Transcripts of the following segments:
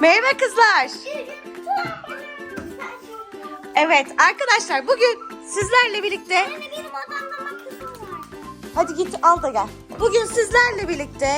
Merhaba kızlar. Evet arkadaşlar bugün sizlerle birlikte hadi git al da gel. Bugün sizlerle birlikte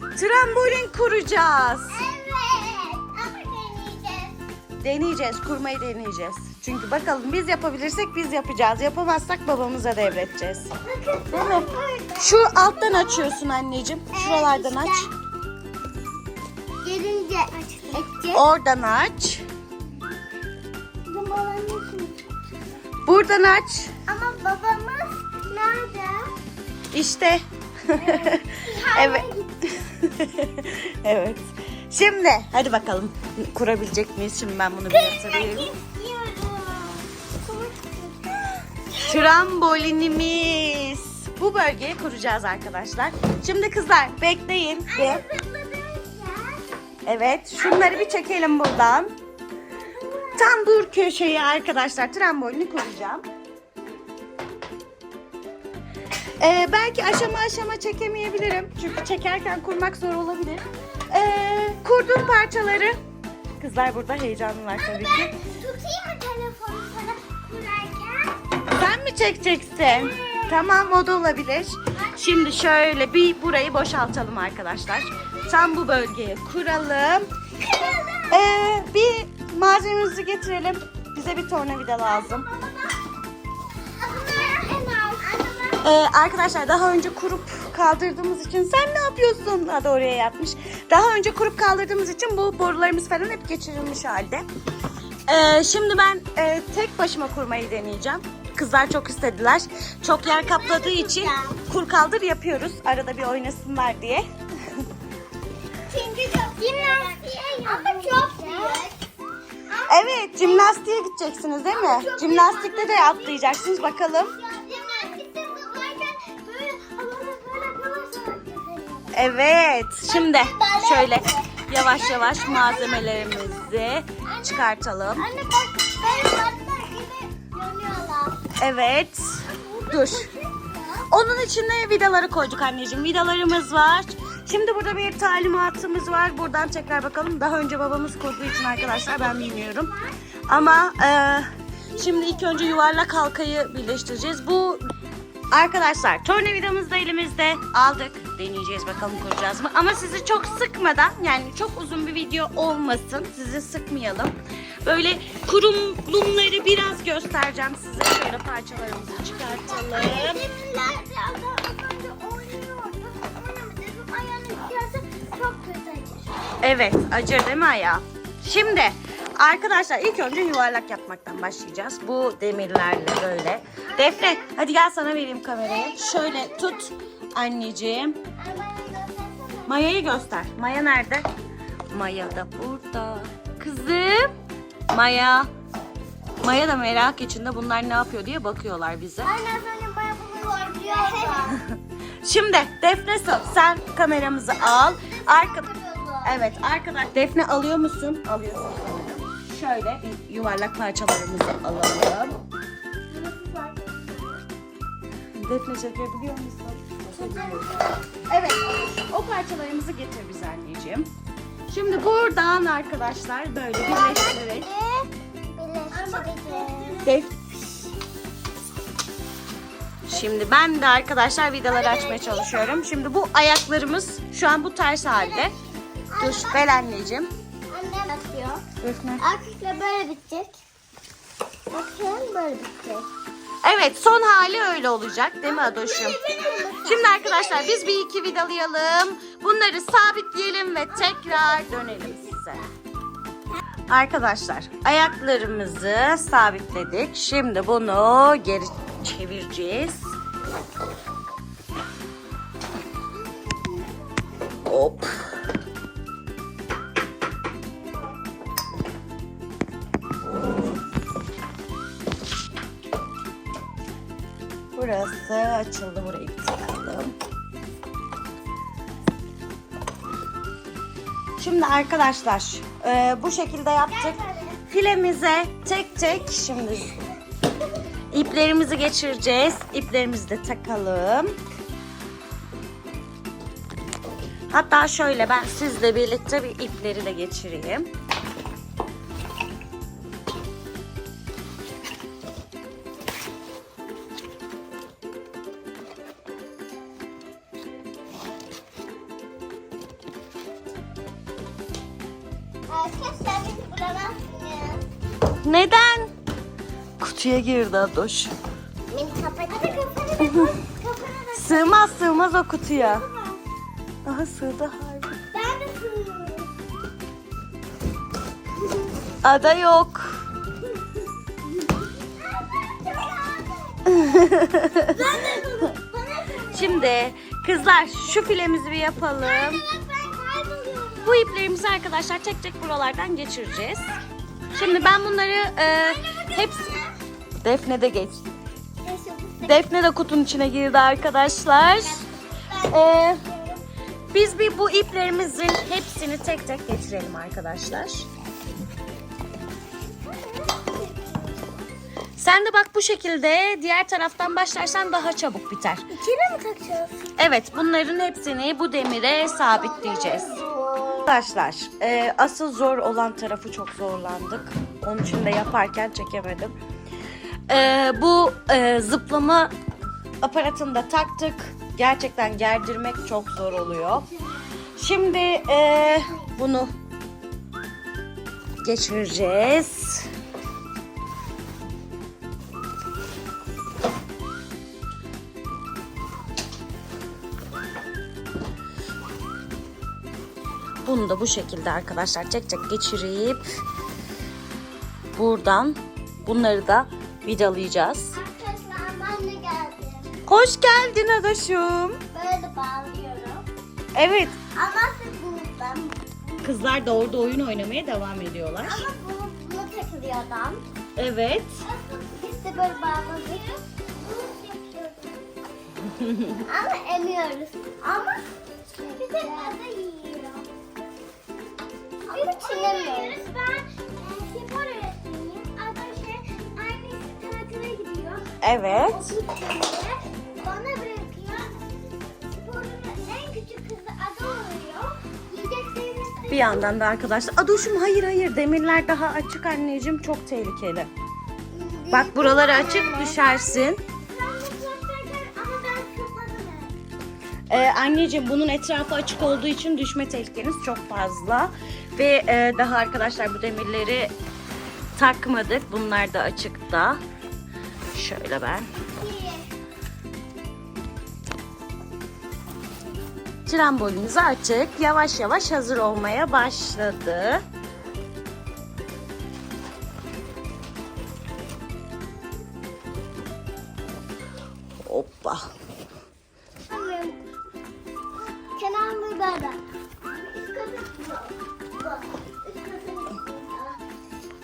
trambolin kuracağız. Evet. Deneyeceğiz. Kurmayı deneyeceğiz. Çünkü bakalım biz yapabilirsek biz yapacağız. Yapamazsak babamıza devredeceğiz. Değil mi? Şu alttan açıyorsun anneciğim. Şuralardan aç. Gelince açacağız. Oradan aç. Buradan aç. Ama babamız nerede? İşte. evet. evet. Şimdi hadi bakalım kurabilecek miyiz? Şimdi ben bunu bir istiyorum. Trambolinimiz. Bu bölgeyi kuracağız arkadaşlar. Şimdi kızlar bekleyin. Bir. Evet şunları bir çekelim buradan. Tam bu köşeye arkadaşlar trambolini kuracağım. Ee, belki aşama aşama çekemeyebilirim. Çünkü çekerken kurmak zor olabilir. Ee, kurduğum parçaları Kızlar burada heyecanlılar tabii ki. Ben tutayım mı telefonu sana kurarken? Sen mi çekeceksin? Tamam o da olabilir. Şimdi şöyle bir burayı boşaltalım arkadaşlar. Tam bu bölgeye kuralım. Ee, bir malzememizi getirelim. Bize bir tornavida lazım. Ee, arkadaşlar daha önce kurup kaldırdığımız için sen ne yapıyorsun? Hadi oraya yatmış. Daha önce kurup kaldırdığımız için bu borularımız falan hep geçirilmiş halde. Ee, şimdi ben e, tek başıma kurmayı deneyeceğim. Kızlar çok istediler. Çok yer kapladığı için kur kaldır yapıyoruz. Arada bir oynasınlar diye. Evet, jimnastiğe gideceksiniz değil mi? Jimnastikte de atlayacaksınız bakalım. Evet, şimdi şöyle yavaş yavaş malzemelerimizi çıkartalım. Evet, dur. Onun içine vidaları koyduk anneciğim. Vidalarımız var. Şimdi burada bir talimatımız var. Buradan tekrar bakalım. Daha önce babamız kurduğu için arkadaşlar ben bilmiyorum. Ama e, şimdi ilk önce yuvarlak halkayı birleştireceğiz. Bu arkadaşlar tornavidamız da elimizde. Aldık. Deneyeceğiz bakalım kuracağız mı. Ama sizi çok sıkmadan yani çok uzun bir video olmasın. Sizi sıkmayalım. Böyle kurulumları biraz göstereceğim size. Şöyle parçalarımızı çıkartalım. Evet, acır değil mi ayağı? Şimdi arkadaşlar ilk önce yuvarlak yapmaktan başlayacağız. Bu demirlerle böyle. Defne hadi gel sana vereyim kamerayı. Şöyle tut anneciğim. Maya'yı göster. Maya nerede? Maya da burada. Kızım. Maya. Maya da merak içinde bunlar ne yapıyor diye bakıyorlar bize. Bunu. Şimdi Defne sen kameramızı al. Arka Evet arkadaş Defne alıyor musun? Alıyorsun. Şöyle bir yuvarlak parçalarımızı alalım. Defne çekebiliyor musun? Evet o parçalarımızı getir bize anneciğim. Şimdi buradan arkadaşlar böyle birleştirerek. Def Şimdi ben de arkadaşlar vidaları açmaya çalışıyorum. Şimdi bu ayaklarımız şu an bu ters halde. Dur bel anneciğim. Annem atıyor. Defne. Arkadaşlar böyle bitecek. Bakın böyle bitecek. Evet son hali öyle olacak değil mi Adoş'um? Şimdi arkadaşlar biz bir iki vidalayalım. Bunları sabitleyelim ve tekrar dönelim size. Arkadaşlar ayaklarımızı sabitledik. Şimdi bunu geri çevireceğiz. Hop. Burası açıldı. Burayı bir tıkalım. Şimdi arkadaşlar e, bu şekilde yaptık. Filemize tek tek şimdi iplerimizi geçireceğiz. İplerimizi de takalım. Hatta şöyle ben sizle birlikte bir ipleri de geçireyim. Neden? Kutuya girdi Adoş. Beni kapat. Hadi kafanı da koy. Da Sığmaz sığmaz o kutuya. Aha sığdı harbi. Ben de sığıyorum. Ada yok. Şimdi kızlar şu filemizi bir yapalım. Bak ben kayboluyorum. Bu iplerimizi arkadaşlar tek tek buralardan geçireceğiz. Şimdi ben bunları e, hepsi... Defne de geç. Defne de kutunun içine girdi arkadaşlar. E, biz bir bu iplerimizin hepsini tek tek geçirelim arkadaşlar. Sen de bak bu şekilde diğer taraftan başlarsan daha çabuk biter. İçine mi takacağız? Evet bunların hepsini bu demire sabitleyeceğiz. Arkadaşlar e, asıl zor olan tarafı çok zorlandık. Onun için de yaparken çekemedim. E, bu e, zıplama aparatını da taktık. Gerçekten gerdirmek çok zor oluyor. Şimdi e, bunu geçireceğiz. Bunu da bu şekilde arkadaşlar tek tek geçirip buradan bunları da vidalayacağız. Arkadaşlar. Hoş geldin adaşım. Böyle bağlıyorum. Evet Ama ben. kızlar da orada oyun oynamaya devam ediyorlar. Ama bunu, bunu takılıyor adam. Evet. Biz de böyle yapıyoruz. Ama emiyoruz. Ama bir tek yiyor. Ama çiğnemiyoruz. Ben e, spor öğretmeniyim. Ada şey annesi tatile gidiyor. Evet. Bana bırakıyor. Sporun en küçük kızı ada oluyor. Bir yandan da arkadaşlar Adoşum hayır hayır demirler daha açık anneciğim çok tehlikeli. Bak buraları açık düşersin. Ama ben kapadım. Ee, anneciğim bunun etrafı açık olduğu için düşme tehlikeniz çok fazla. Ve e, daha arkadaşlar bu demirleri takmadık. Bunlar da açıkta. Şöyle ben. Trambolimizi açık. Yavaş yavaş hazır olmaya başladı. Hoppa.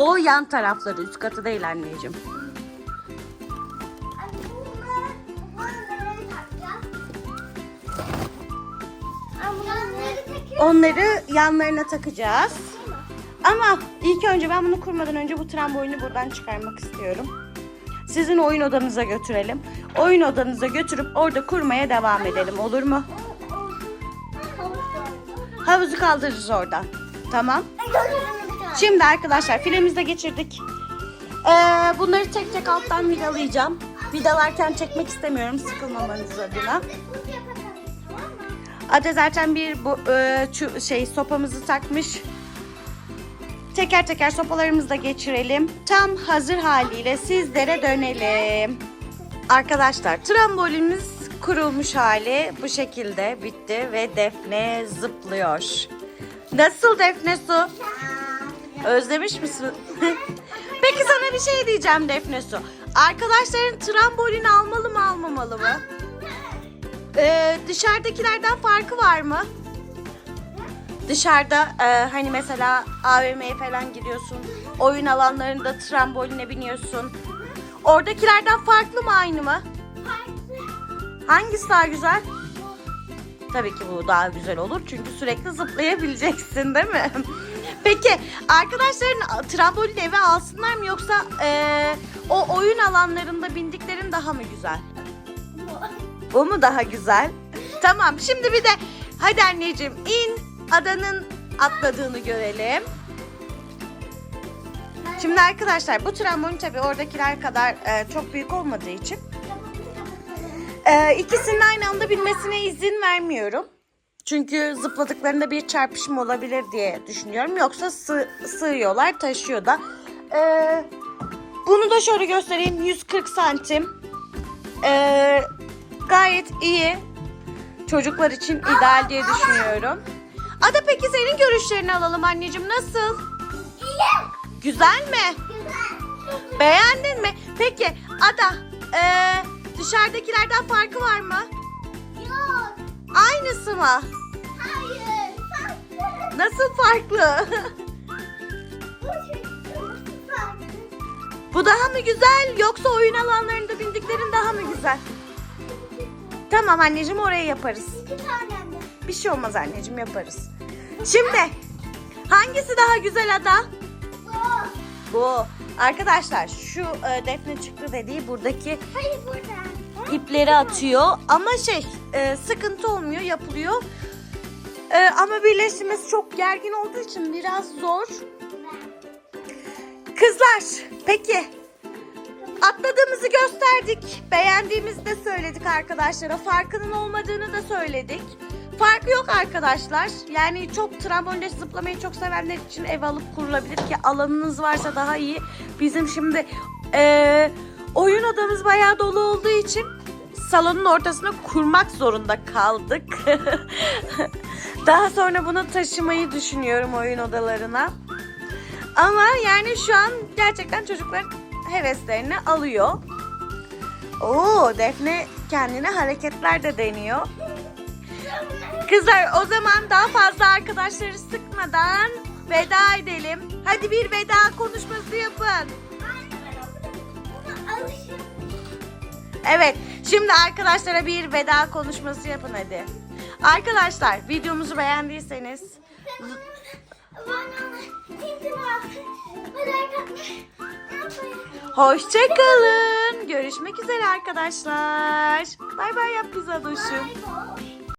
O yan tarafları üst katı değil anneciğim. Onları yanlarına takacağız. Ama ilk önce ben bunu kurmadan önce bu trambolini buradan çıkarmak istiyorum. Sizin oyun odanıza götürelim. Oyun odanıza götürüp orada kurmaya devam edelim olur mu? Havuzu kaldırırız oradan. Tamam. Şimdi arkadaşlar filemizi geçirdik. Ee, bunları tek tek alttan vidalayacağım. Vidalarken çekmek istemiyorum sıkılmamanız adına. Ade zaten bir bu e, çu- şey sopamızı takmış. Teker teker sopalarımızı da geçirelim. Tam hazır haliyle sizlere dönelim. Arkadaşlar trambolimiz kurulmuş hali bu şekilde bitti ve Defne zıplıyor. Nasıl Defne Su? Özlemiş misin? Peki sana bir şey diyeceğim Defne Su. Arkadaşların trambolini almalı mı almamalı mı? Ee, dışarıdakilerden farkı var mı? Dışarıda e, hani mesela AVM'ye falan gidiyorsun. Oyun alanlarında tramboline biniyorsun. Oradakilerden farklı mı aynı mı? Hangisi daha güzel? Tabii ki bu daha güzel olur çünkü sürekli zıplayabileceksin değil mi? Peki arkadaşların trambolin eve alsınlar mı yoksa e, o oyun alanlarında bindiklerin daha mı güzel? Bu mu daha güzel? Tamam şimdi bir de Hadi anneciğim in. Adanın atladığını görelim. Şimdi arkadaşlar bu trambolin tabii oradakiler kadar e, çok büyük olmadığı için e, ikisinin aynı anda binmesine izin vermiyorum. Çünkü zıpladıklarında bir çarpışma olabilir diye düşünüyorum. Yoksa sığ, sığıyorlar, taşıyor da. E, bunu da şöyle göstereyim. 140 santim. E, gayet iyi. Çocuklar için ideal diye düşünüyorum. Ada peki senin görüşlerini alalım anneciğim. Nasıl? İyi. Güzel mi? Güzel. Beğendin mi? Peki Ada eee, dışarıdakilerden farkı var mı? Yok. Aynısı mı? Hayır. Farklı. Nasıl farklı? Bu daha mı güzel yoksa oyun alanlarında bindiklerin daha mı güzel? Tamam anneciğim oraya yaparız. İki tane de. Bir şey olmaz anneciğim yaparız. Şimdi hangisi daha güzel Ada? Bu. Bu. Arkadaşlar şu e, Defne çıktı dediği buradaki Hayır burada. İpleri atıyor ama şey e, sıkıntı olmuyor yapılıyor. E, ama birleştirmesi çok gergin olduğu için biraz zor. Kızlar peki atladığımızı gösterdik. Beğendiğimizi de söyledik arkadaşlara. Farkının olmadığını da söyledik. Farkı yok arkadaşlar. Yani çok trambolinde zıplamayı çok sevenler için ev alıp kurulabilir ki alanınız varsa daha iyi. Bizim şimdi eee, oyun odamız bayağı dolu olduğu için salonun ortasına kurmak zorunda kaldık. daha sonra bunu taşımayı düşünüyorum oyun odalarına. Ama yani şu an gerçekten çocuklar heveslerini alıyor. Oo Defne kendine hareketler de deniyor. Kızlar o zaman daha fazla arkadaşları sıkmadan veda edelim. Hadi bir veda konuşması yapın. Evet şimdi arkadaşlara bir veda konuşması yapın hadi. Arkadaşlar videomuzu beğendiyseniz hoşçakalın. Görüşmek üzere arkadaşlar. Bay bay yap bize Adoş'um.